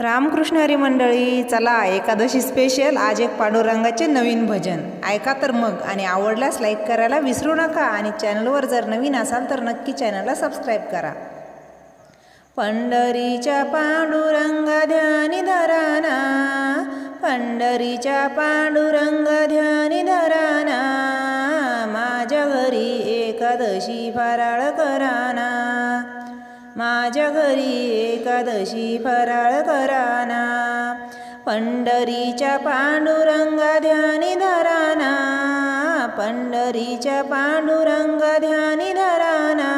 रामकृष्ण हरी मंडळी चला एकादशी स्पेशल आज एक पांडुरंगाचे नवीन भजन. ऐका तर मग आणि आवडल्यास लाईक करायला विसरू नका आणि चॅनलवर जर नवीन असाल तर नक्की चॅनलला सबस्क्राईब करा. पंढरीच्या पांडुरंग ध्यानी धराना पंढरीच्या पांडुरंग ध्यानी धराना माझ्या घरी एकादशी फराळ कराना. माझ्या घरी एकादशी फराळ कराना. पंढरीच्या पांडुरंगा ध्यानी धराना. पंढरीच्या पांडुरंगा ध्यानी धराना.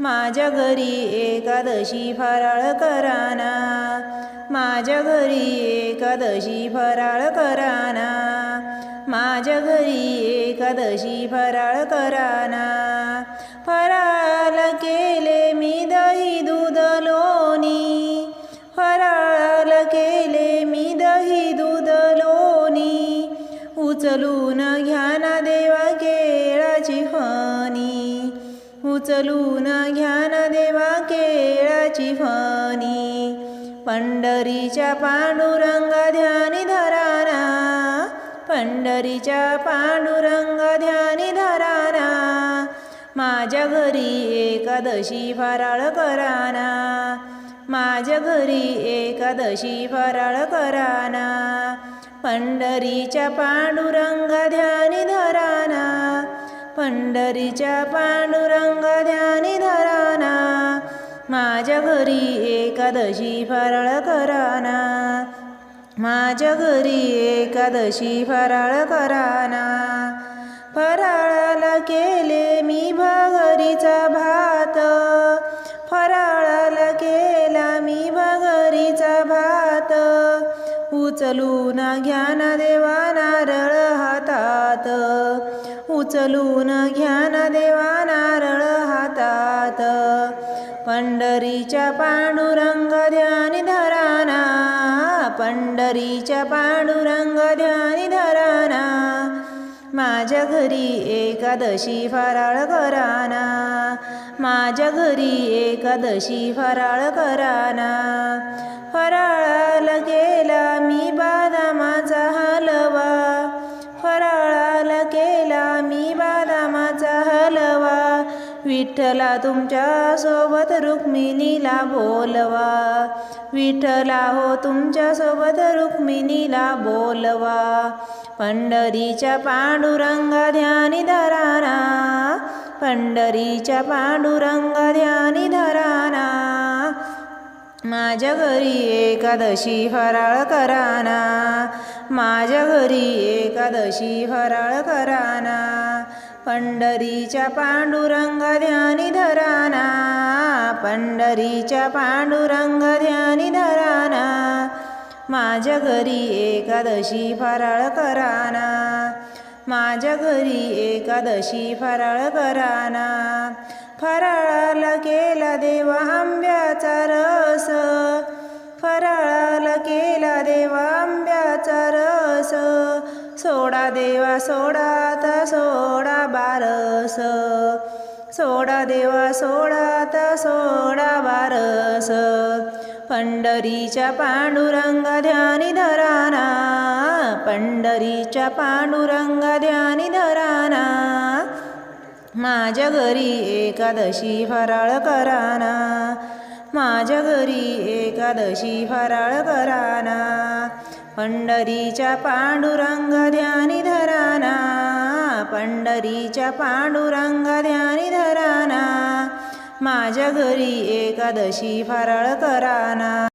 माझ्या घरी एकादशी फराळ कराना. माझ्या घरी एकादशी फराळ कराना. माझ्या घरी एकादशी फराळ कराना. उचलून घ्या ना देवा केळाची फणी. उचलून घ्या ना देवा केळाची फणी. पंढरीच्या पांडुरंग ध्यानी धराना. पंढरीच्या पांडुरंग ध्यानी धराना. माझ्या घरी एकादशी फराळ कराना. माझ्या घरी एकादशी फराळ कराना. पंढरीच्या पांडुरंग ध्यानी धराना पंढरीच्या पांडुरंग ध्यानी धराना माझ्या घरी एकादशी फराळ कराना माझ्या घरी एकादशी फराळ कराना. फराळाला केले मी भगरीचा भात उचलून घ्या ना देवा नारळ हातात. उचलून घ्या ना देवा नारळ हातात. पंढरीच्या पांडुरंग ध्यानी धराना. पंढरीच्या पांडुरंग ध्यानी धराना. माझ्या घरी एकादशी फराळ कराना. माझ्या घरी एकादशी फराळ कराना फराळाला केला मी बदामाचा हलवा. फराळाला केला मी बदामाचा हलवा. विठ्ठला तुमच्यासोबत रुक्मिणीला बोलवा. विठ्ठला हो तुमच्यासोबत रुक्मिणीला बोलवा. पंढरीच्या पांडुरंगा ध्यानी धराना पंढरीच्या पांडुरंग ध्यानी धराना. माझ्या घरी एकादशी फराळ कराना. माझ्या घरी एकादशी फराळ कराना. पंढरीच्या पांडुरंग ध्यानी धराना. पंढरीच्या पांडुरंग ध्यानी धराना. माझ्या घरी एकादशी फराळ कराना. माझ्या घरी एकादशी फराळ कराना फराळाला केला देवा आंब्याचा रस. फराळाला केला देवा आंब्याचा रस. सोडा देवा सोडा आता सोडा बारस. सोडा देवा सोडा आता सोडा बारस. पंढरीच्या पांडुरंग ध्यानी धराना पंढरीच्या पांडुरंग ध्यानी धराना. माझ्या घरी एकादशी फराळ कराना. माझ्या घरी एकादशी फराळ कराना. पंढरीच्या पांडुरंग ध्यानी धराना. पंढरीच्या पांडुरंग ध्यानी धराना. माझ्या घरी एकादशी फराळ कराना.